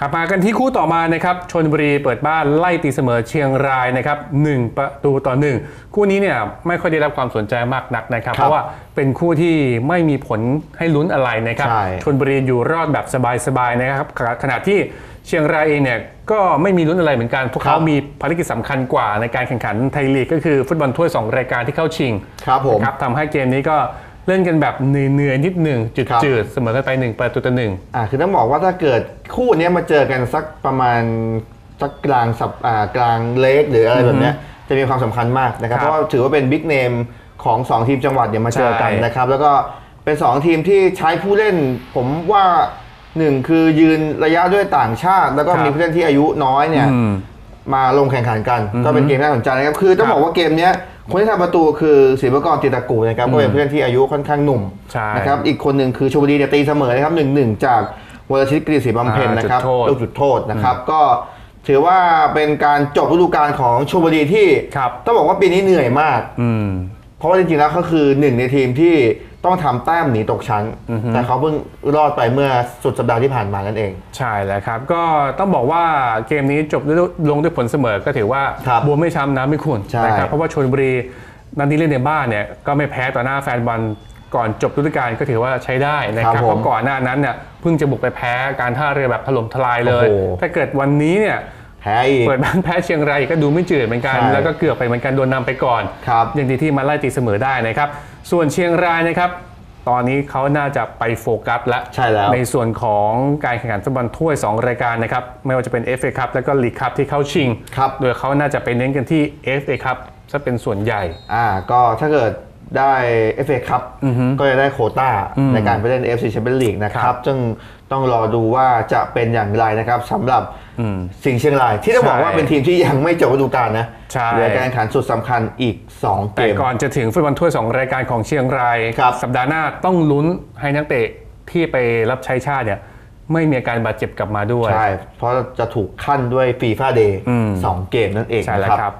ขับมากันที่คู่ต่อมานะครับชนบุรีเปิดบ้านไล่ตีเสมอเชียงรายนะครับหนึ่งประตูต่อหนึ่งคู่นี้เนี่ยไม่ค่อยได้รับความสนใจมากนักนะครับครับ เพราะว่าเป็นคู่ที่ไม่มีผลให้ลุ้นอะไรนะครับใช่ชนบุรีอยู่รอดแบบสบายๆนะครับขณะขณะที่เชียงรายเองเนี่ยก็ไม่มีลุ้นอะไรเหมือนกัน พวกเขามีภารกิจสำคัญกว่าในการแข่งขันไทยลีกก็คือฟุตบอลถ้วยสองรายการที่เข้าชิงครับผมนะครับทำให้เกมนี้ก็ เล่นกันแบบเหนื่อยๆนิดหนึ่งครับจืดๆเสมอกันไปหนึ่งประตูต่อหนึ่งอ่าคือต้องบอกว่าถ้าเกิดคู่เนี้ยมาเจอกันสักประมาณสักกลางสัปอ่ากลางเลกหรืออะไรแบบเนี้ยจะมีความสำคัญมากนะครับครับ เพราะว่าถือว่าเป็นบิ๊กเนมของ 2 ทีมจังหวัดเนี่ยมาเจอกันใช่นะครับ แล้วก็เป็น 2 ทีมที่ใช้ผู้เล่น ผมว่าหนึ่งคือยืนระยะด้วยต่างชาติ แล้วก็ครับมีผู้เล่นที่อายุน้อยเนี่ยอืมมาลงแข่งขันกัน ก็เป็นเกมน่าสนใจนะครับ คือต้องครับบอกว่าเกมเนี้ย คนที่ทำประตูคือศิวกรติตะกูนะครับก็เป็นผู้เล่นที่อายุค่อนข้างหนุ่มใช่นะครับอีกคนหนึ่งคือชลบุรีเนี่ยตีเสมอนะครับหนึ่งหนึ่งจากวรชิตกรีศรีบำเพ็ญอ่านะครับจุดโทษลูกจุดโทษนะครับก็ถือว่าเป็นการจบฤดูกาลของชลบุรีที่ครับต้องบอกว่าปีนี้เหนื่อยมากอืมเพราะว่าจริงๆแล้วเขาคือหนึ่งในทีมที่ ต้องทำแต้มหนีตกชั้น แต่เขาเพิ่งรอดไปเมื่อสุดสัปดาห์ที่ผ่านมานั่นเอง ใช่แล้วครับ ก็ต้องบอกว่าเกมนี้จบด้วยลงด้วยผลเสมอก็ถือว่าครับบัวไม่ช้ำน้ำไม่ขุ่นใช่นะครับเพราะว่าชลบุรีนัดนี้เล่นในบ้านเนี่ยก็ไม่แพ้ต่อหน้าแฟนบอลก่อนจบฤดูกาลก็ถือว่าใช้ได้นะครับเพราะก่อนหน้านั้นเนี่ยเพิ่งจะบุกไปแพ้การท่าเรือแบบถล่มทลายเลยโอ้โหถ้าเกิดวันนี้เนี่ยแพ้อีกเปิดบ้านแพ้เชียงรายก็ดูไม่จืดเหมือนกันใช่แล้วก็เกือบไปเหมือนกันโดนนำไปก่อนครับยังดีที่มาไล่ตีเสมอได้นะครับ ส่วนเชียงรายนะครับ ตอนนี้เขาน่าจะไปโฟกัสแล้วใช่แล้วในส่วนของการแข่งขันฟุตบอลถ้วย 2 รายการนะครับ ไม่ว่าจะเป็น FA คัพและก็ลีกคัพที่เข้าชิงครับโดยเขาน่าจะไปเน้นกันที่ FA คัพซะเป็นส่วนใหญ่ อ่าก็ถ้าเกิด ได้ FA คัพก็จะได้โควต้าในการไปเล่น FC Champions League นะคครัรับบซึ่งต้องรอดูว่าจะเป็นอย่างไรนะครับสำหรับสิงห์เชียงราย ที่ต้องบอกว่าใช่เป็นทีมที่ยังไม่จบฤดูกาลนะใช่เหลือการแข่งขันสุดสำคัญอีก 2 เกแต่มก่อนจะถึงฟุตบอลถ้วย 2 รายการของเชียงรายครับสัปดาห์หน้าต้องลุ้นให้นักเตะที่ไปรับใช้ชาติเนี่ยไม่มีอาการบาดเจ็บกลับมาด้วย ใช่ เพราะจะถูกขั้นด้วยฟีฟ่าเดย์อืมสองเกมนั่นเองใช่แล้วนะครับ